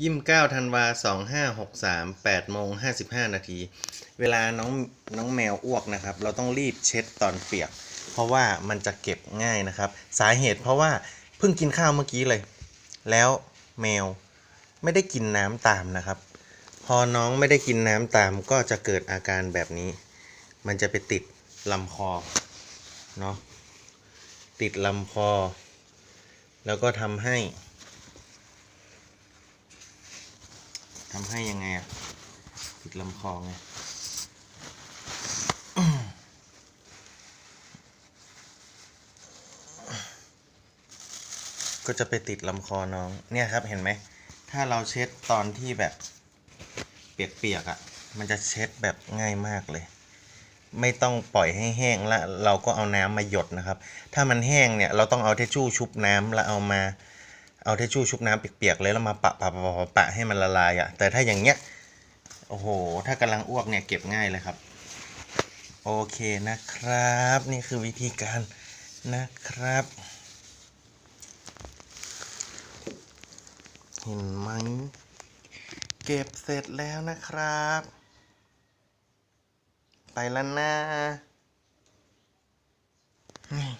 ยี่สิบเก้าธันวาสองห้าหกสามแปดโมงห้าสิบห้านาที เวลาน้องน้องแมวอ้วกนะครับ เราต้องรีบเช็ดตอนเปียก เพราะว่ามันจะเก็บง่ายนะครับ สาเหตุเพราะว่าเพิ่งกินข้าวเมื่อกี้เลย แล้วแมวไม่ได้กินน้ำตามนะครับ พอน้องไม่ได้กินน้ำตามก็จะเกิดอาการแบบนี้ มันจะไปติดลำคอเนาะติดลำคอ แล้วก็ทำให้ ทำให้ยังไงอะติดลำคอไงก็จะไปติดลำคอน้อง เนี่ยครับเห็นไหม ถ้าเราเช็ดตอนที่แบบเปียกๆอะ่ะ มันจะเช็ดแบบง่ายมากเลย ไม่ต้องปล่อยให้แห้งแล้วเราก็เอาน้ำมาหยดนะครับ ถ้ามันแห้งเนี่ยเราต้องเอาเทชชู่ชุบน้ำแล้วเอามา เอาเทชชู่ชุบน้ำเปียกๆเลยแล้วมาปะปะปะปะปะให้มันละลายอะ่ะ แต่ถ้าอย่างเงี้ยโอ้โห ถ้ากำลังอ้วกเนี่ยเก็บง่ายเลยครับ โอเคนะครับ นี่คือวิธีการนะครับ เห็นไหมเก็บเสร็จแล้วนะครับ ไปแล้วนะนี่